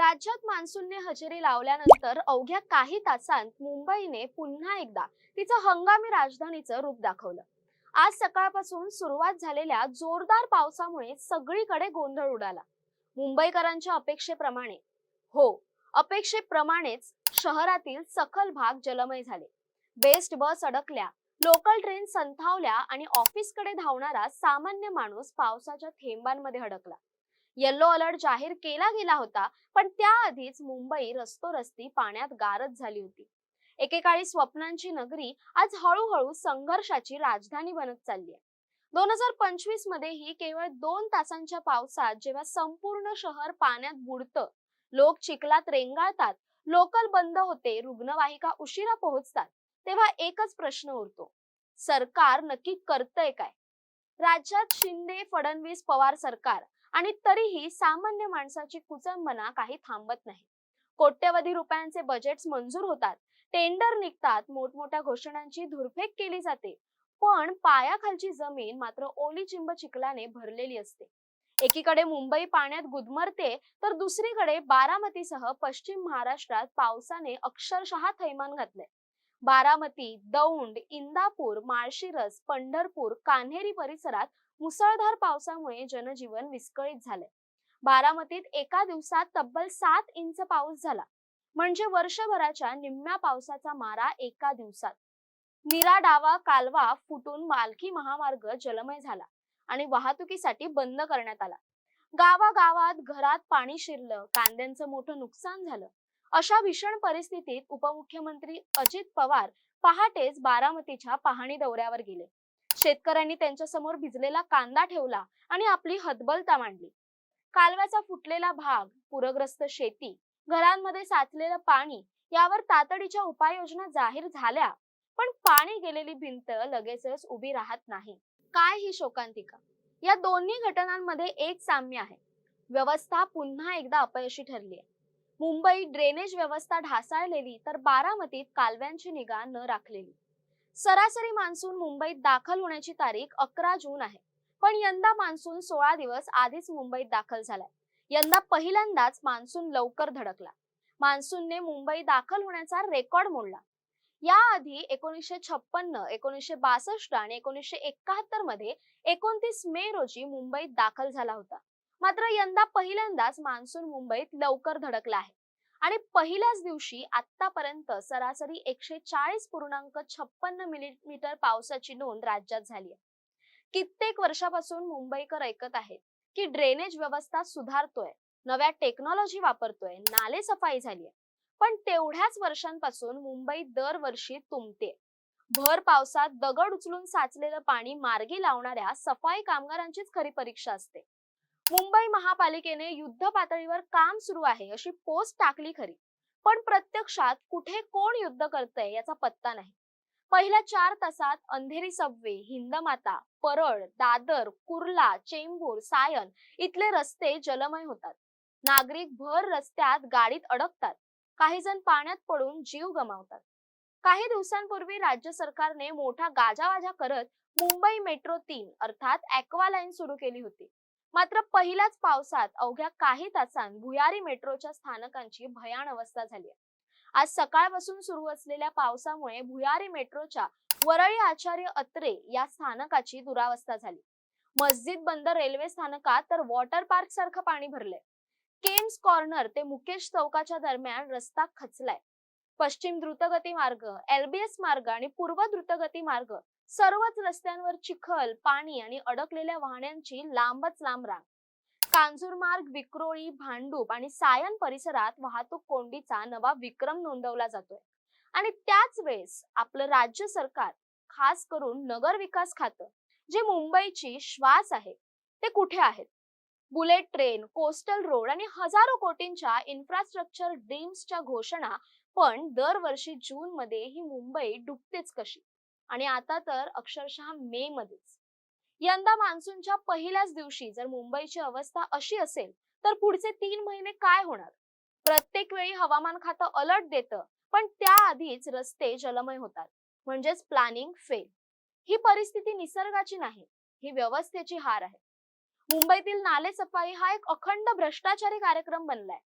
राज्यात मान्सूनने हजेरी लावल्यानंतर अवघ्या काही तासांत मुंबईने पुन्हा एकदा तिचं हंगामी राजधानीचं रूप दाखवलं. आज सकाळपासून सुरुवात झालेल्या जोरदार पावसामुळे सगळीकडे गोंधळ उडाला. मुंबईकरांच्या अपेक्षेप्रमाणे हो अपेक्षेप्रमाणेच शहरातील सखल भाग जलमय झाले. बेस्ट बस अडकल्या लोकल ट्रेन संथावल्या आणि ऑफिसकडे धावणारा सामान्य माणूस पावसाच्या थेंबांमध्ये अडकला. येल्लो अलर्ट जाहीर केला गेला होता पण त्याआधीच मुंबई रस्तोरस्ती पाण्यात गारद झाली होती. एकेकाळी स्वप्नांची नगरी आज हळूहळू संघर्षाची राजधानी बनत चालली आहे. दोन हजार पंचवीसमध्ये ही केवळ दोन तासांच्या पावसात जेव्हा संपूर्ण शहर पाण्यात बुडतं लोक चिखलात रेंगाळतात लोकल बंद होते रुग्णवाहिका उशिरा पोहोचतात तेव्हा एकच प्रश्न उरतो. सरकार नक्की करतंय काय? राज्यात शिंदे फडणवीस पवार सरकार आणि तरीही सामान्य माणसाची कुचंबना काही थांबत नाही. कोट्यवधी रुपयांचे बजेट्स मंजूर होतात. टेंडर निघतात. मोठमोठ्या घोषणांची धुरफेक केली जाते. पण पायाखालची जमीन मात्र ओली चिंब चिखलाने भरलेली असते. एकीकडे मुंबई पाण्यात गुदमरते तर दुसरीकडे बारामतीसह पश्चिम महाराष्ट्रात पावसाने अक्षरशः थैमान घातले बारामती दौंड इंदापूर माळशिरस पंढरपूर कान्हेरी परिसरात मुसळधार पावसामुळे जनजीवन विस्कळीत झाले बारामतीत एका दिवसात तब्बल सात इंच पाऊस झाला. म्हणजे वर्षभराच्या निम्म्या पावसाचा मारा एका दिवसात. नीरा डावा कालवा फुटून मालकी महामार्ग जलमय झाला आणि वाहतुकीसाठी बंद करण्यात आला. गावागावात घरात पाणी शिरलं कांद्यांचं मोठं नुकसान झालं. अशा भीषण परिस्थितीत उपमुख्यमंत्री अजित पवार पहाटेच बारामतीच्या पाहणी दौऱ्यावर गेले. शेतकऱ्यांनी त्यांच्यासमोर भिजलेला कांदा ठेवला आणि आपली हतबलता मांडली. कालव्याचा फुटलेला भाग पूरग्रस्त शेती घरांमध्ये साचलेलं पाणी यावर तातडीच्या उपाययोजना जाहीर झाल्या पण पाणी गेलेली भिंत लगेचच उभी राहत नाही. काय ही शोकांतिका? या दोन्ही घटनांमध्ये एक साम्य आहे. व्यवस्था पुन्हा एकदा अपयशी ठरली आहे. मुंबई ड्रेनेज व्यवस्था ढासाळलेली तर बारामतीत कालव्यांची निगा न राखलेली. सरासरी मान्सून मुंबईत दाखल होण्याची तारीख अकरा जून आहे. पण यंदा मान्सून सोळा दिवस आधीच मुंबईत दाखल झालाय. यंदा पहिल्यांदाच मान्सून लवकर धडकला. मान्सूनने मुंबई दाखल होण्याचा रेकॉर्ड मोडला. याआधी एकोणीसशे छप्पन्न एकोणीसशे बासष्ट आणि एकोणीसशे एकाहत्तरमध्ये एकोणतीस मे रोजी मुंबईत दाखल झाला होता. मात्र यंदा पहिल्यांदाच मान्सून मुंबईत लवकर धडकला आहे. आणि पहिल्याच दिवशी आतापर्यंत सरासरी एकशे चाळीस पूर्णांक छप्पन्न मिलीमीटर पावसाची नोंद राज्यात झाली आहे कित्येक वर्षापासून मुंबईकर ऐकत आहेत की ड्रेनेज व्यवस्था सुधारतोय नव्या टेक्नॉलॉजी वापरतोय नाले सफाई झाली आहे पण तेवढ्याच वर्षांपासून मुंबई दरवर्षी तुंबते भर पावसात दगड उचलून साचलेलं पाणी मार्गी लावणाऱ्या सफाई कामगारांचीच खरी परीक्षा असते. मुंबई महापालिकेने युद्ध पातळीवर काम सुरू आहे अशी पोस्ट टाकली खरी. पण प्रत्यक्षात कुठे कोण युद्ध करतंय याचा पत्ता नाही. पहिल्या चार तासात अंधेरी सबवे हिंदमाता परळ दादर कुर्ला चेंबूर सायन इथले रस्ते जलमय होतात. नागरिक भर रस्त्यात गाडीत अडकतात. काही जण पाण्यात पडून जीव गमावतात. काही दिवसांपूर्वी राज्य सरकारने मोठा गाजावाजा करत मुंबई मेट्रो तीन अर्थात ऍक्वा लाईन सुरू केली होती. मात्र पहिल्याच पावसात अवघ्या काही तासांत भुयारी मेट्रोच्या स्थानकांची भयान अवस्था झाली आहे. आज सकाळपासून सुरू असलेल्या पावसामुळे भुयारी मेट्रोच्या वरळी आचार्य अत्रे या स्थानकाची दुरावस्था झाली. मस्जिद बंद रेल्वे स्थानकात तर वॉटर पार्क सारखं पाणी भरलंय. केम्स कॉर्नर ते मुकेश चौकाच्या दरम्यान रस्ता खचलाय. पश्चिम द्रुतगती मार्ग एलबीएस मार्ग आणि पूर्व द्रुतगती मार्ग. सर्वच रस्त्यांवर चिखल पाणी आणि अडकलेल्या वाहनांची लांबच लांब रांग. कांजूरमार्ग विक्रोळी भांडूप आणि सायन परिसरात वाहतूक कोंडीचा नवा विक्रम नोंदवला जातोय. आणि त्याच वेळेस आपलं राज्य सरकार खास करून नगर विकास खातं जे मुंबईची श्वास आहे ते कुठे आहेत? बुलेट ट्रेन कोस्टल रोड आणि हजारो कोटींच्या इन्फ्रास्ट्रक्चर ड्रीम्सच्या घोषणा पण दरवर्षी जून मध्ये ही मुंबई डुबतेच कशी? आणि आता तर अक्षरशः मे मध्येच. यंदा मान्सूनच्या पहिल्याच दिवशी जर मुंबईची अवस्था अशी असेल तर पुढचे तीन महिने काय होणार? प्रत्येक वेळी हवामान खातं अलर्ट देतं पण त्याआधीच रस्ते जलमय होतात. म्हणजेच प्लॅनिंग फेल. ही परिस्थिती निसर्गाची नाही ही व्यवस्थेची हार आहे. मुंबईतील नाले सफाई हा एक अखंड भ्रष्टाचारी कार्यक्रम बनलाय.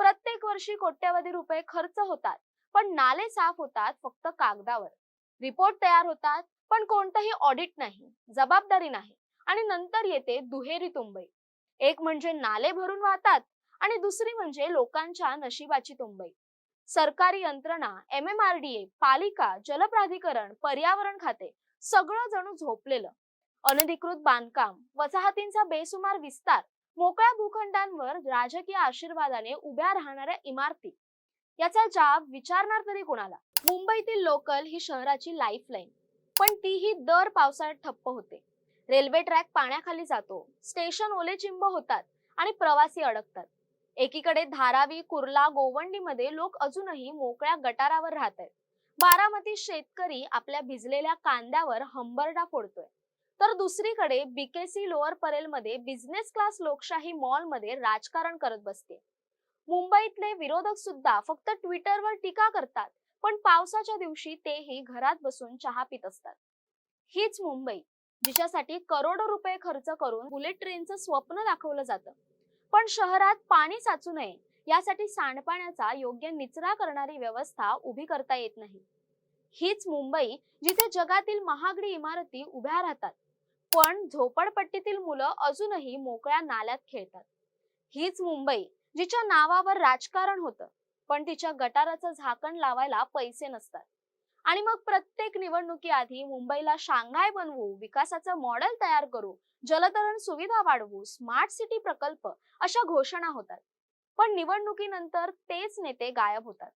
प्रत्येक वर्षी कोट्यवधी रुपये खर्च होतात पण नाले साफ होतात फक्त कागदावर. रिपोर्ट तयार होतात पण कोणतंही ऑडिट नाही जबाबदारी नाही आणि नंतर येते दुहेरी तुंबई. एक म्हणजे नाले भरून वाहतात आणि दुसरी म्हणजे लोकांच्या नशिबाची तुंबई. सरकारी यंत्रणा M M R D A पालिका जलप्राधिकरण पर्यावरण खाते सगळं जणू झोपलेलं. अनधिकृत बांधकाम वसाहतींचा बेसुमार विस्तार मोकळ्या भूखंडांवर राजकीय आशीर्वादाने उभ्या राहणाऱ्या इमारती. याचा जाब विचारणार तरी कोणाला? मुंबईतील लोकल ही शहराची लाईफलाईन पण तीही दर पावसाळ्यात ठप्प होते. रेल्वे ट्रॅक पाण्याखाली जातो. स्टेशन ओलेचिंब होतात आणि प्रवासी अडकतात. एकीकडे धारावी कुर्ला गोवंडीमध्ये लोक अजूनही मोकळ्या गटारावर राहत आहेत बारामती शेतकरी आपल्या भिजलेल्या कांद्यावर हंबरडा फोडतोय. तर दुसरीकडे बीकेसी लोअर परेलमध्ये बिझनेस क्लास लोकशाही मॉलमध्ये राजकारण करत बसते. मुंबईतले विरोधक सुद्धा फक्त ट्विटरवर टीका करतात पण पावसाच्या दिवशी तेही घरात बसून चहा पित असतात. हीच मुंबई जिच्यासाठी करोडो रुपये खर्च करून बुलेट ट्रेनचं स्वप्न दाखवलं जातं. पण शहरात पाणी साचू नये यासाठी सांडपाण्याचा योग्य निचरा करणारी व्यवस्था उभी करता येत नाही. हीच मुंबई जिथे जगातील महागडी इमारती उभ्या राहतात. पण झोपडपट्टीतील मुलं अजूनही मोकळ्या नाल्यात खेळतात. हीच मुंबई जिच्या नावावर राजकारण होतं पण तिच्या गटाराचं झाकण लावायला पैसे नसतात. आणि मग प्रत्येक निवडणुकीआधी मुंबईला शांघाय बनवू विकासाचं मॉडेल तयार करू जलतरण सुविधा वाढवू स्मार्ट सिटी प्रकल्प अशा घोषणा होतात. पण निवडणुकीनंतर तेच नेते गायब होतात.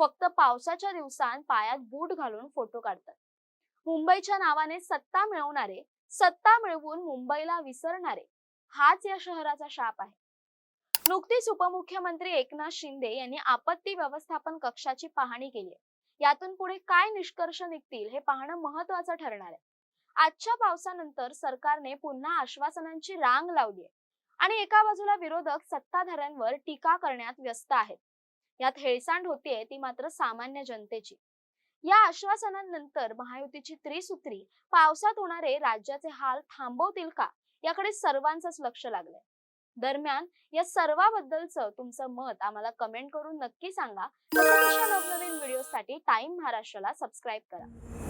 फक्त पावसाच्या दिवसांत पायात बूट घालून फोटो काढतात. मुंबईच्या नावाने सत्ता मिळवणारे सत्ता मिळवून मुंबईला विसरणारे हाच या शहराचा शाप आहे. नुकतीच उपमुख्यमंत्री एकनाथ शिंदे यांनी आपत्ती व्यवस्थापन कक्षाची पाहणी केली आहे. यातून पुढे काय निष्कर्ष निघतील हे पाहणं महत्वाचं ठरणार आहे. आजच्या पावसानंतर सरकारने पुन्हा आश्वासनांची रांग लावली आहे आणि एका बाजूला विरोधक सत्ताधाऱ्यांवर टीका करण्यात व्यस्त आहेत. यात हेळसांड होतीये ती मात्र सामान्य जनतेची. या आश्वासनानंतर महायुतीची त्रिसूत्री पावसात होणारे राज्याचे हाल थांबवतील का? याकडे सर्वांचंच लक्ष लागलंय. दरम्यान या सर्वाबद्दलचं तुमचं मत आम्हाला कमेंट करून नक्की सांगा. तसंच अशा नवनवीन व्हिडिओसाठी टाइम महाराष्ट्राला सबस्क्राईब करा.